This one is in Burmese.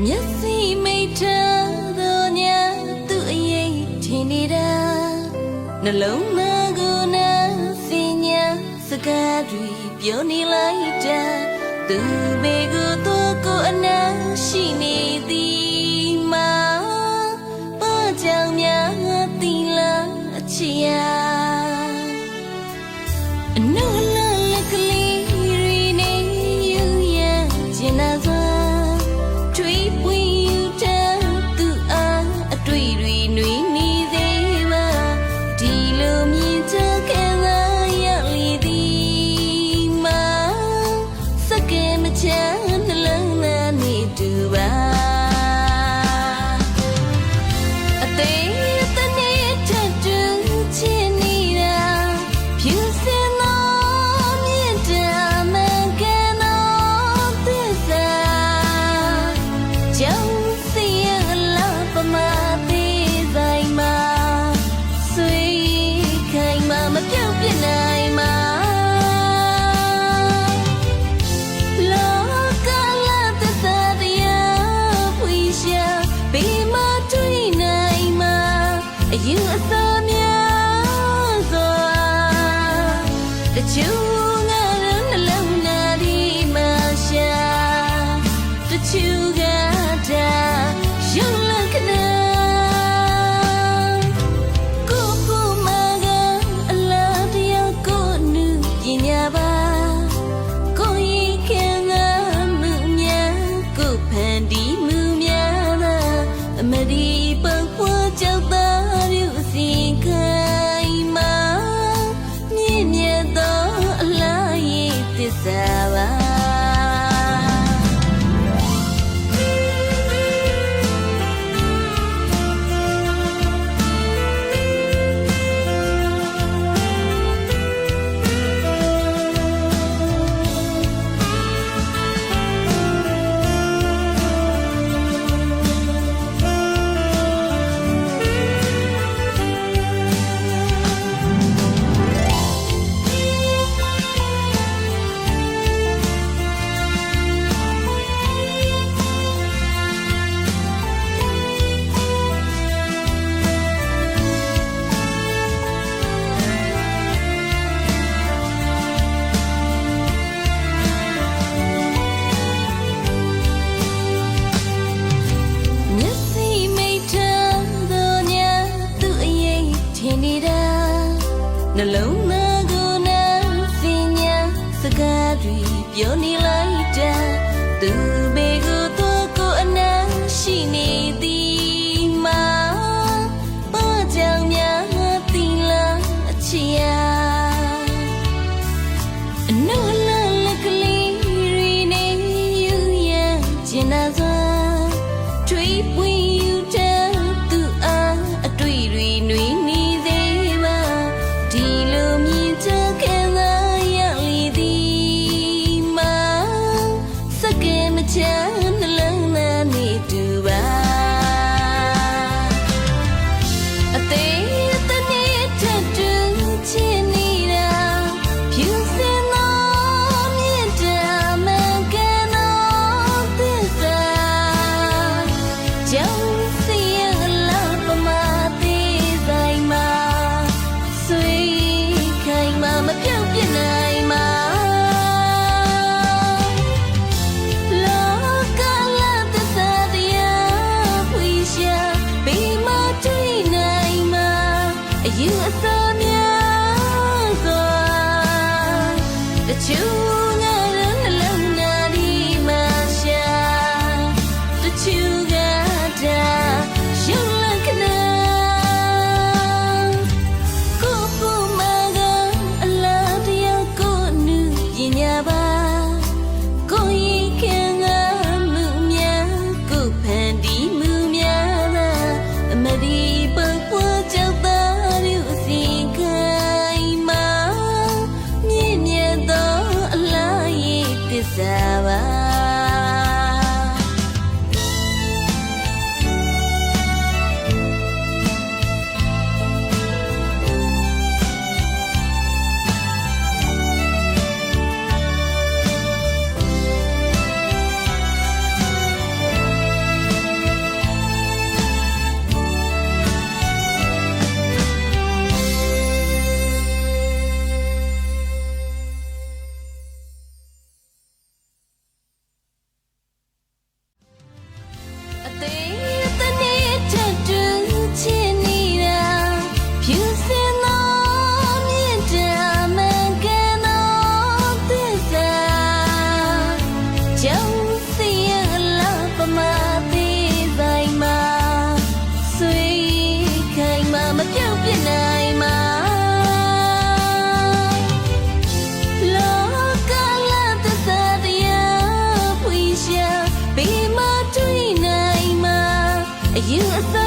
မျက်စိမိတ်ထားသောညသူအရေးထင်နေတာနှလုံးသားကိုနာစင်ညာစကားတွေပြောနေလိုက်တာသူမေကိုသူကိုအနာရှိနေသည်မှာပါကြောင်များသီလာအချီယာအနော် that you နှလုံးသားကိုနာစင်ညာစကားတွေပြောနေလိုက်တာသူမေကိုသူကိုအနာရှိနေသည်မှာဘာကြောင့်များသီလာအချီယာအနာ that you ざわ အယူအဆမြ